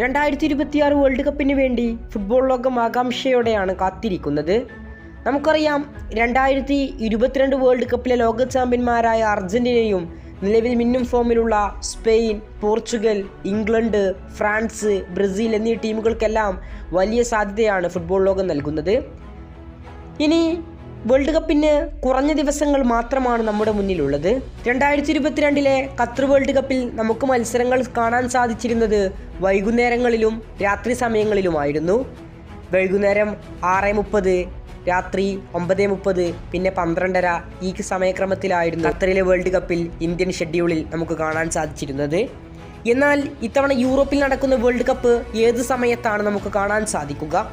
രണ്ടായിരത്തി ഇരുപത്തിയാറ് വേൾഡ് കപ്പിന് വേണ്ടി ഫുട്ബോൾ ലോകം ആകാംക്ഷയോടെയാണ് കാത്തിരിക്കുന്നത്. നമുക്കറിയാം രണ്ടായിരത്തി ഇരുപത്തിരണ്ട് വേൾഡ് കപ്പിലെ ലോക ചാമ്പ്യന്മാരായ അർജന്റീനയും നിലവിൽ മിന്നും ഫോമിലുള്ള Spain Portugal England France Brazil എന്നീ ടീമുകൾക്കെല്ലാം വലിയ സാധ്യതയാണ് ഫുട്ബോൾ ലോകം നൽകുന്നത്. ഇനി വേൾഡ് കപ്പിന് കുറഞ്ഞ ദിവസങ്ങൾ മാത്രമാണ് നമ്മുടെ മുന്നിലുള്ളത്. രണ്ടായിരത്തി ഇരുപത്തിരണ്ടിലെ ഖത്തർ വേൾഡ് കപ്പിൽ നമുക്ക് മത്സരങ്ങൾ കാണാൻ സാധിച്ചിരുന്നത് വൈകുന്നേരങ്ങളിലും രാത്രി സമയങ്ങളിലുമായിരുന്നു. വൈകുന്നേരം ആറ് മുപ്പത് രാത്രി ഒമ്പത് മുപ്പത് പിന്നെ പന്ത്രണ്ടര ഈ സമയക്രമത്തിലായിരുന്നു ഖത്തറിലെ വേൾഡ് കപ്പിൽ ഇന്ത്യൻ ഷെഡ്യൂളിൽ നമുക്ക് കാണാൻ സാധിച്ചിരുന്നത്. എന്നാൽ ഇത്തവണ യൂറോപ്പിൽ നടക്കുന്ന വേൾഡ് കപ്പ് ഏത് സമയത്താണ് നമുക്ക് കാണാൻ സാധിക്കുക?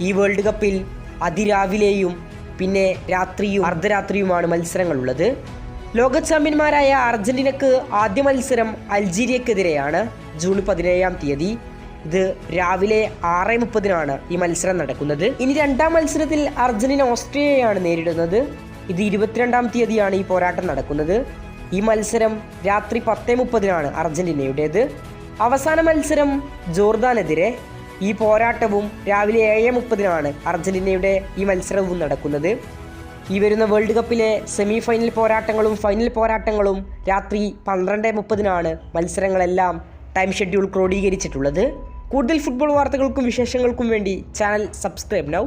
ഈ വേൾഡ് കപ്പിൽ അതിരാവിലെയും പിന്നെ രാത്രിയും അർദ്ധരാത്രിയുമാണ് മത്സരങ്ങളുള്ളത്. ലോക ചാമ്പ്യന്മാരായ അർജന്റീനക്ക് ആദ്യ മത്സരം അൾജീരിയക്കെതിരെയാണ് ജൂൺ പതിനേഴാം തീയതി. ഇത് രാവിലെ ആറ് മുപ്പതിനാണ് ഈ മത്സരം നടക്കുന്നത്. ഇനി രണ്ടാം മത്സരത്തിൽ അർജന്റീന ഓസ്ട്രേലിയയാണ് നേരിടുന്നത്. ഇത് ഇരുപത്തിരണ്ടാം തീയതിയാണ് ഈ പോരാട്ടം നടക്കുന്നത്. ഈ മത്സരം രാത്രി പത്തേ മുപ്പതിനാണ് അർജന്റീനയുടേത്. അവസാന മത്സരം ജോർദാനെതിരെ. ഈ പോരാട്ടവും രാവിലെ ഏഴ് മുപ്പതിനാണ് അർജന്റീനയുടെ ഈ മത്സരവും നടക്കുന്നത്. ഈ വരുന്ന വേൾഡ് കപ്പിലെ സെമി ഫൈനൽ പോരാട്ടങ്ങളും ഫൈനൽ പോരാട്ടങ്ങളും രാത്രി പന്ത്രണ്ട് മുപ്പതിനാണ് മത്സരങ്ങളെല്ലാം ടൈം ഷെഡ്യൂൾ ക്രോഡീകരിച്ചിട്ടുള്ളത്. കൂടുതൽ ഫുട്ബോൾ വാർത്തകൾക്കും വിശേഷങ്ങൾക്കും വേണ്ടി ചാനൽ സബ്സ്ക്രൈബ് നൗ